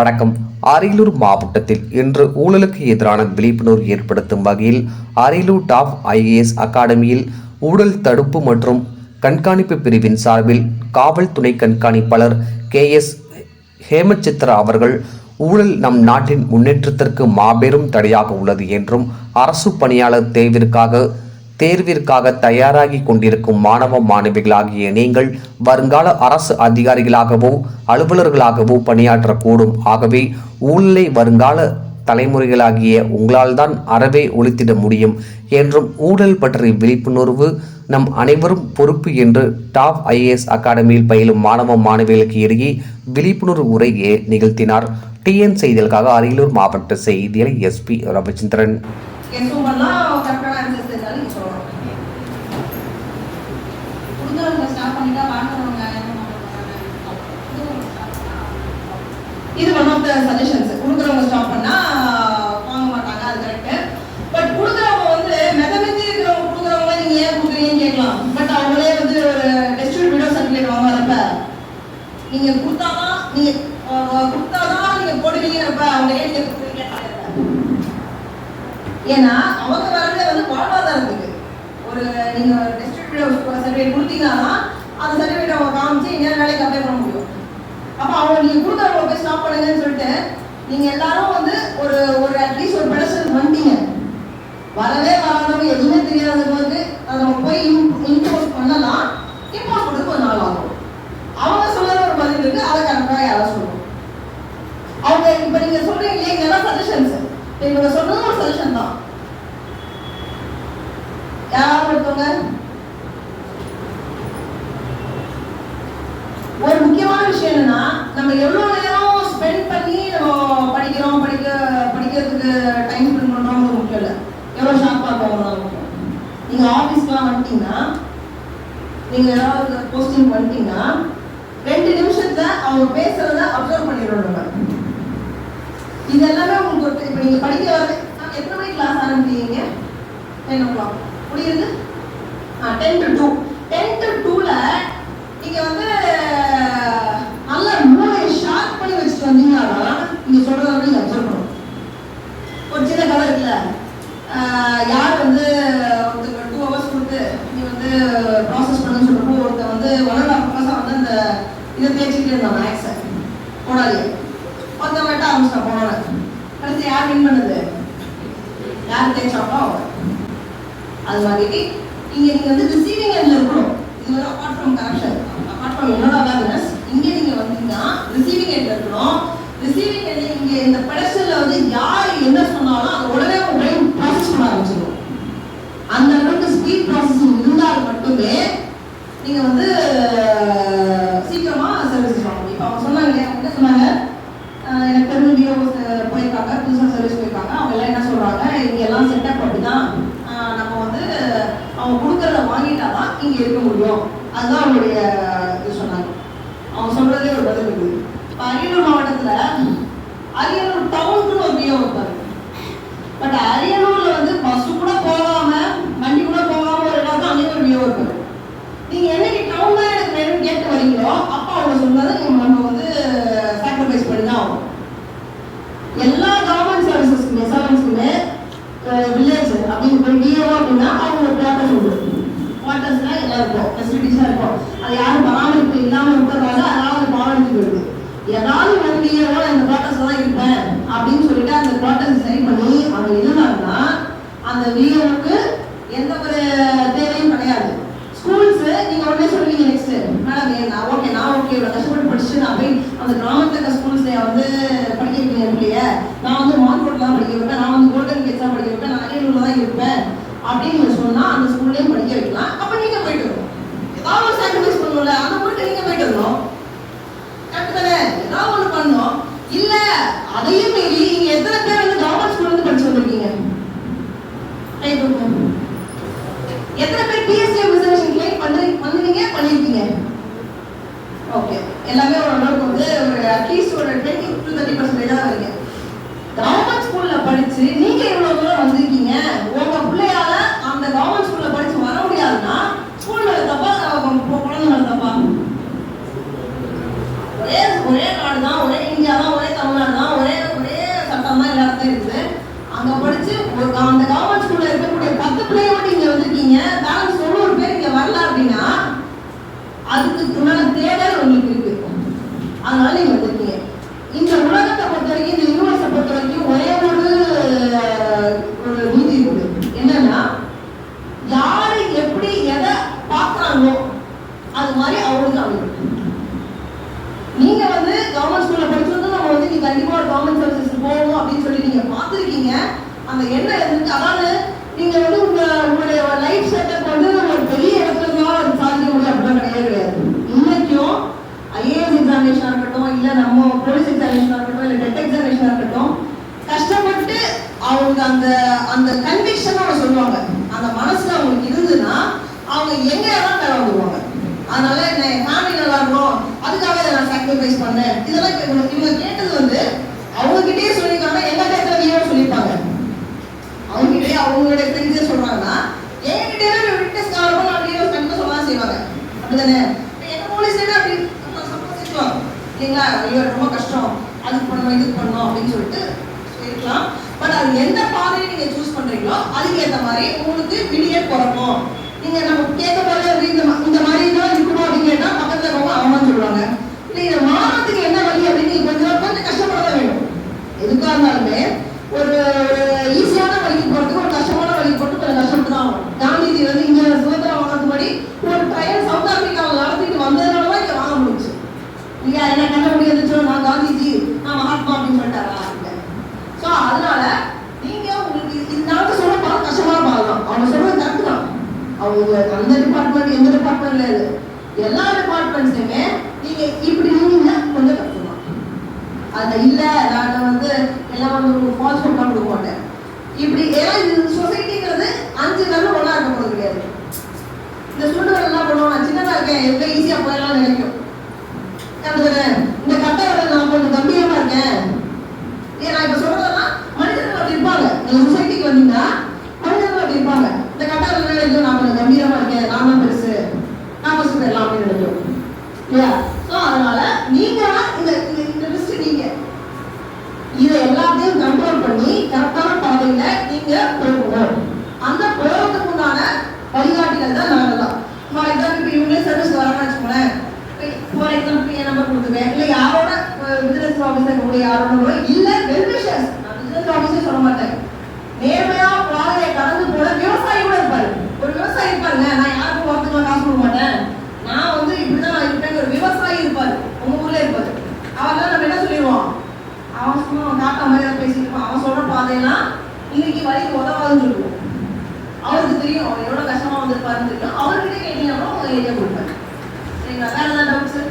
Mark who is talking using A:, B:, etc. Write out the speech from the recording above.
A: வணக்கம். அரியலூர் மாவட்டத்தில் இன்று ஊழலுக்கு எதிரான விழிப்புணர்வு ஏற்படுத்தும் வகையில் அரியலூர் டாப் ஐஏஎஸ் அகாடமியில் ஊழல் தடுப்பு மற்றும் கண்காணிப்பு பிரிவின் சார்பில் காவல் துணை கண்காணிப்பாளர் கே எஸ் ஹேமச்சித்ரா அவர்கள் ஊழல் நம் நாட்டின் முன்னேற்றத்திற்கு மாபெரும் தடையாக உள்ளது என்றும் அரசு பணியாளர் தேர்விற்காக தேர்விற்காக தயாராகி கொண்டிருக்கும் மாணவ மாணவிகளாகிய நீங்கள் வருங்கால அரசு அதிகாரிகளாகவோ அலுவலர்களாகவோ பணியாற்றக்கூடும். ஆகவே ஊழலை வருங்கால தலைமுறைகளாகிய உங்களால் தான் அறவே ஒழித்திட முடியும் என்றும் ஊழல் பற்றிய விழிப்புணர்வு நம் அனைவரும் பொறுப்பு என்று டாப் ஐஏஎஸ் அகாடமியில் பயிலும் மாணவ மாணவிகளுக்கு இடையே விழிப்புணர்வு உரையை நிகழ்த்தினார். டிஎன் செய்திகளுக்காக அரியலூர் மாவட்ட செய்தியாளர் எஸ்பி ரவிச்சந்திரன்
B: எதுவும் பண்ணலாம் கரெக்டான ஆன்சர்ஸ் தெரிஞ்சாலும் நீங்கள் சொல்லணும்
C: கொடுக்குறவங்க ஸ்டாப் பண்ணிட்டா வாங்குறவங்க என்ன பண்ணுவாங்க கொடுக்குறவங்க stop பண்ணா
B: இது ஒன் ஆஃப் த சஜஷன்ஸ் கொடுக்குறவங்க ஸ்டாப் பண்ணா வாங்க மாட்டாங்க அது கரெக்ட் பட் கொடுக்குறவங்க வந்து மெதமெத்தி இருக்கிறவங்க கொடுக்குறவங்க நீங்க ஏன் கொடுக்குறீங்கன்னு கேட்கலாம். பட் அவங்களே வந்து ஒரு டெஸ்டியூட் வீடியோ சர்டிஃபிகேட் வாங்குறப்ப நீங்க கொடுத்தாதான் நீங்க கொடுத்தாதான் நீங்க போடுவீங்கிறப்ப அவங்க ஏன் நீங்க கொடுக்குறீங்கன்னு ஏன்னா அவங்க வரது வந்து வாழ்வாதாரத்துக்கு. ஒரு நீங்க டெஸ்டியூட் வீடியோ சர்டிஃபிகேட் கொடுத்தீங்கன்னா அந்த சர்டிஃபிகேட் அவங்க காமிச்சு எங்கேயாவது வேலைக்கு அப்ளை பண்ண முடியும் அப்ப அவங்க நீங்க கொடுக்குறவங்க போய் ஸ்டாப் பண்ணுங்கன்னு சொல்லிட்டு நீங்க எல்லாரும் வந்து ஒரு ஒரு அட்லீஸ்ட் ஒரு பெடஸ்டல் வந்தீங்க. வரவே வராதவங்க எதுவுமே தெரியாதவங்க வந்து அதை நம்ம போய் இம்போஸ் பண்ணலாம். இம்போஸ் பண்ணது கொஞ்சம் நாள் ஆகும். அவங்க சொல்ற ஒரு பதில் இருக்கு அதை கரெக்டாக யாரும் சொல்லணும் அவங்க இப்ப நீங்க சொல்றீங்க இல்லையா இதெல்லாம் சஜஷன்ஸ் இவங்க சொல்றது ஒரு சஜஷன் தான். யாராவது ஒருத்தவங்க? ஒரு முக்கியமான விஷயம் என்னன்னா நம்ம எவ்வளவு நேரம் ஸ்பெண்ட் பண்ணி நம்ம படிக்கிறோம் படிக்க படிக்கிறதுக்கு டைம் ஸ்பெண்ட் பண்றோம் முக்கியம் இல்லை எவ்வளவு ஷார்ப்பா போகணும் முக்கியம் நீங்க ஆபீஸ்க்குலாம் வந்துட்டீங்கன்னா நீங்க ஏதாவது போஸ்டிங் வந்துட்டீங்கன்னா ரெண்டு நிமிஷத்துல அவங்க பேசுறத அப்சர்வ் பண்ணிடணும் நம்ம. இது எல்லாமே உங்களுக்கு ஒரு இப்போ நீங்க படிக்க வர எத்தனை மணிக்கு கிளாஸ் ஆரம்பிக்கிறீங்க? டென் ஓ கிளாக் முடியுது ஆ டென் டு டூ டூவில் நீங்கள் வந்து நல்ல மூளையை ஷார்ப் பண்ணி வச்சுட்டு வந்தீங்கன்னா நீங்கள் சொல்கிறத வந்து நீங்கள் அப்சர்வ் பண்ணணும் ஒரு சின்ன கதை இருக்குல்ல ஆஹ் யார் வந்து ஒருத்தர் டூ ஹவர்ஸ் கொடுத்து நீ வந்து ப்ராசஸ் பண்ணுன்னு சொல்றப்போ ஒருத்தர் வந்து ஒன் அண்ட் ஹாஃப் ஹவர்ஸாக வந்து அந்த இதை தேய்ச்சிக்கிட்டே இருந்தான் மேக்ஸை போடாதே ஒருத்தன் வெட்ட ஆரம்பிச்சிட்டான் போனோட கடைசி யார் வின் பண்ணுது? யார் தேய்ச்சாங்களோ அது மாதிரி இங்க நீங்க வந்து ரிசீவிங் எண்ட்ல இருக்கணும். இது வந்து apart from corruption apart from என்னோட அவேர்னஸ் இங்க நீங்க வந்தீங்கன்னா ரிசீவிங் எண்ட்ல இருக்கணும். ரிசீவிங் எண்ட்ல இங்க இந்த பெடஸ்டல்ல வந்து யார் என்ன சொன்னாலும் அது உடனே உங்க பிரெயின் ப்ராசஸ் பண்ண ஆரம்பிச்சிடும் அந்த அளவுக்கு ஸ்பீட் ப்ராசஸிங் இருந்தால் மட்டுமே நீங்க வந்து சீக்கிரமா சர்வீஸ் வாங்க இப்போ அவங்க சொன்னாங்க இல்லையா அவங்க என்ன சொன்னாங்க ஆஹ் எனக்கு தெரிஞ்ச விஓ போயிருக்காங்க புதுசாக சர்வீஸ் போயிருக்காங்க அவங்க எல்லாம் என்ன சொல்றாங்க இங்க எல்லாம் செட்டப் அப்படிதான் ஆஹ் நம்ம வந்து அவங்க கொடுக்கறத வாங்கிட்டாதான் இங்க இருக்க முடியும் அதுதான் அவங்களுடைய இது சொன்னாங்க அவங்க சொல்றதே ஒரு பதில் இருக்குது இப்போ அரியலூர் மாவட்டத்துல அரியலூர் டவுனுக்குன்னு ஒரு விஓ இருப்பாரு பட் அரியலூர்ல வந்து பஸ் கூட போகாம வண்டி கூட போகாம ஒரு இடம் தான் அங்கேயும் ஒரு வியூ இருப்பாரு நீங்க என்னைக்கு டவுன் தான் எனக்கு வேணும்னு கேட்டு வரீங்களோ அப்போ அவங்க சொன்னதை நம்ம நம்ம வந்து சாக்ரிஃபைஸ் பண்ணி தான் ஆகணும் எல்லா கவர்மெண்ட் சர்வீசஸ்க்குமே சர்வன்ஸ்க்குமே வில்லேஜ் அப்படின்னு போய் விஏஓ அப்படின்னா அவங்க ஒரு குவார்டர்ஸ் உண்டு குவார்டர்ஸ்லாம் எல்லாம் இருக்கும் ஃபெசிலிட்டிஸாக இருக்கும். அது யாரும் பராமரிப்பு இல்லாமல் இருக்கிறதால அதாவது பராமரிப்பு போயிடுது. ஏதாவது ஒரு விஏஓ அந்த குவார்டர்ஸ் தான் இருப்பேன் அப்படின்னு சொல்லிட்டு அந்த குவார்டர்ஸ் சரி பண்ணி அவங்க இருந்தாங்கன்னா அந்த விஏஓக்கு எந்த ஒரு தேவையும் கிடையாது. ஸ்கூல்ஸ் நீங்கள் உடனே சொல்லுவீங்க நெக்ஸ்ட் மேடம் நான் ஓகே நான் ஓகே இவ்வளோ கஷ்டப்பட்டு படிச்சுட்டு நான் போய் அந்த கிராமத்துல ஸ்கூல்ஸ் வந்து படிக்க வைக்கிறேன் இல்லையா? நான் வந்து மார்க்கோட்ல தான் படிக்க வைப்பேன். நான் வந்து கோல்டன் கேட்ஸ் தான் படிக்க வைப்பேன். நான் அரியலூர்ல தான் இருப்பேன். அப்படின்னு நீங்க சொன்னா அந்த ஸ்கூல்லயும் படிக்க வைக்கலாம். அப்ப நீங்க போயிட்டு வரணும். ஏதாவது ஒரு சாக்ரிஃபைஸ் பண்ணணும்ல அந்த ஊருக்கு நீங்க போயிட்டு வரணும். கரெக்ட் தானே ஏதாவது ஒண்ணு பண்ணணும். இல்ல அதையும் மீறி நீங்க எத்தனை பேர் வந்து கவர்மெண்ட் ஸ்கூல்ல இருந்து படிச்சு வந்திருக்கீங்க? எத்தனை பேர் பிஎஸ்சி ரிசர்வேஷன் கிளைம் பண்ணிருக்கீங்க ஓகே எல்லாமே ஓரளவுக்கு வந்து ஒரு அட்லீஸ்ட் ஒரு டுவெண்ட்டி டு தேர்ட்டி பர்சன்டேஜ் தான் வரீங்க கவர்மெண்ட் ஸ்கூல்ல படிச்சு நீங்க இவ்வளவு தூரம் வந்திருக்கீங்க? உங்க பிள்ளையால அந்த கவர்மெண்ட் ஸ்கூல்ல படிச்சு வர முடியாதுன்னா ஸ்கூல் மேல தப்பா உங்க குழந்தை மேல தப்பா ஒரே ஒரே நாடு தான் ஒரே இந்தியா தான் ஒரே தமிழ்நாடு நினைக்கிறாங்களோ அது மாதிரி அவங்களுக்கு அமையும் நீங்க வந்து கவர்மெண்ட் ஸ்கூல்ல வந்து நம்ம வந்து நீ கண்டிப்பா ஒரு கவர்மெண்ட் சர்வீஸ் போகணும் அப்படின்னு சொல்லி நீங்க பாத்துருக்கீங்க அந்த எண்ணம் இருந்துச்சு. அதாவது நீங்க வந்து உங்க உங்களுடைய லைஃப் செட்டப் வந்து ஒரு பெரிய இடத்துல தான் அது சாதிக்க முடியும் அப்படிலாம் கிடையவே கிடையாது. இன்னைக்கும் ஐஏஎஸ் எக்ஸாமினேஷனா இருக்கட்டும் இல்ல நம்ம போலீஸ் எக்ஸாமினேஷனா இருக்கட்டும் இல்ல டெட் எக்ஸாமினேஷனா இருக்கட்டும் கஷ்டப்பட்டு அவங்க அந்த அந்த கன்விக்ஷனோட சொல்லுவாங்க அந்த மனசுல அவங்களுக்கு இருந்ததுன்னா அவங்க எங்க வேணாலும் மேல வந்துருவாங்க அதனால என்ன ஃபேமிலி நல்லா இருக்கணும் அதுக்காக இதை நான் சாக்ரிஃபைஸ் பண்ணேன். இதெல்லாம் இவங்க இவங்க கேட்டது வந்து அவங்க கிட்டயே சொல்லியிருக்காங்க எல்லா எத்தனை சொல்லியிருப்பாங்க. அவங்க அவங்களோட தெரிஞ்சே சொல்றாங்கன்னா என்கிட்டயே விட்னஸ் காரணம் நான் வீடியோஸ் கண்டிப்பா சொல்லலாம் செய்வாங்க. அப்படிதானே? என்ன போலீஸ் அப்படி சப்போஸ் இல்லைங்களா? ஐயோ ரொம்ப கஷ்டம். அதுக்கு பண்ணணும் இதுக்கு பண்ணணும் அப்படின்னு சொல்லிட்டு இருக்கலாம் பட் அது எந்த பாதையை நீங்க சூஸ் பண்றீங்களோ அதுக்கு ஏத்த மாதிரி உங்களுக்கு விடிய பிறக்கும். நீங்க நம்ம கேட்க போது இந்த மாதிரி தான் இருக்கணும் அப்படின்னு கேட்டா பக்கத்துல இருக்கவங்க ஆமான்னு நீங்க மாறத்துக்கு என்ன வழி அப்படின்னு கொஞ்சம் கொஞ்சம் கஷ்டப்பட தான் வேணும். எதுக்காக இருந்தாலுமே ஒரு ஈஸியான வழிக்கு போறதுக்கு ஒரு கஷ்டமான வழி போட்டு கொஞ்சம் கஷ்டப்பட்டு தான் ஆகும் காந்திஜி வந்து இங்க சுதந்திரம் வாங்குறதுக்கு ஒரு ட்ரையல் சவுத் ஆப்பிரிக்காவில் நடத்திட்டு வந்ததுனால தான் இங்க வாங்க முடிஞ்சுச்சு இல்லையா என்ன கண்ண முடியாது நான் காந்திஜி நான் மகாத்மா அப்படின்னு சொல்லிட்டாரா? ஸோ அதனால நீங்க உங்களுக்கு இந்த நாளுக்கு சொல்ல பார்க்க கஷ்டமான பார்க்கலாம் அவங்க சொல்றது கரெக்ட் தான். அவங்க அந்த டிபார்ட்மெண்ட் எந்த டிபார்ட்மெண்ட்ல எல்லா டிபார்ட்மெண்ட்ஸுமே இப்படி இருந்தீங்கன்னா கொஞ்சம் கஷ்டமா அந்த அது இல்ல நான் வந்து எல்லாம் வந்து ஒரு ஃபால்ஸ் பண்ணலாம் கொடுக்க மாட்டேன் இப்படி ஏன்னா இது சொசைட்டிங்கிறது அஞ்சு நாள் ஒன்றா இருக்க போகிறது கிடையாது. இந்த சுண்டுவர் என்ன பண்ணுவோம் சின்னதாக சின்னதா இருக்கேன். எவ்வளோ ஈஸியா போயிடலாம்னு நினைக்கும் அப்படிதானே இந்த கட்டை நான் கொஞ்சம் கம்பீரமா இருக்கேன் ஏன் நான் இப்ப சொல்றதெல்லாம் மனிதர்கள் அப்படி இருப்பாங்க நீங்க சொசைட்டிக்கு வந்தீங்கன்னா மனிதர்கள் அப்படி இருப்பாங்க இந்த கட்டாளம் நினைக்கும் நான் கொஞ்சம் கம்பீரமா இருக்கேன் நான் தான் பெருசு நான் ஃபர்ஸ்ட் போயிடலாம் அப்படின்னு நினைக்கும் இல்லையா ஸோ அதனால நீங்க இந்த இந்த- இந்த லிஸ்ட் நீங்க இதை எல்லாத்தையும் கண்ட்ரோல் பண்ணி கரெக்டான பாதையில நீங்க போகணும். அந்த போறதுக்கு உண்டான வழிகாட்டிகள் தான் நாங்கள் தான் ஃபார் எக்ஸாம்பிள் இப்போ இவங்களே சர்வீஸ் வராங்கன்னு வச்சுக்கோங்களேன். ஃபார் எக்ஸாம்பிள் என் நம்பர் கொடுத்துருவேன். இல்லை யாரோட பிசினஸ் ஆஃபீஸர் கூட யாரோட இல்லை வெல்வே நான் பிசினஸ் ஆஃபீஸர் சொல்ல மாட்டேன் நேர்மையா பாதையை கடந்து போன விவசாயி கூட இருப்பாரு ஒரு விவசாயி இருப்பாருங்க நான் யாருக்கும் ஒருத்தங்க காசு கொடுக்க மாட்டேன் நான் வந்து இப்படிதான் நான் இருப்பேன் ஒரு விவசாயி இருப்பாரு உங்க ஊர்ல இருப்பாரு அவர்லாம் நம்ம என்ன சொல்லிடுவோம் அவன் சும்மா அவன் காக்கா மாதிரி தான் பேசிட்டு இருப்பான் அவன் இன்னைக்கு வரைக்கும் உதவாதுன்னு சொல்லுவோம் அவருக்கு தெரியும் அவர் எவ்வளவு கஷ்டமா வந்திருப்பாருன்னு தெரியும். அவர்கிட்ட கேட்டீங்கன்னா அவங்க ஏரியா கொடுப்பாரு சரிங்களா? வேற ஏதாவது டவுட் சார்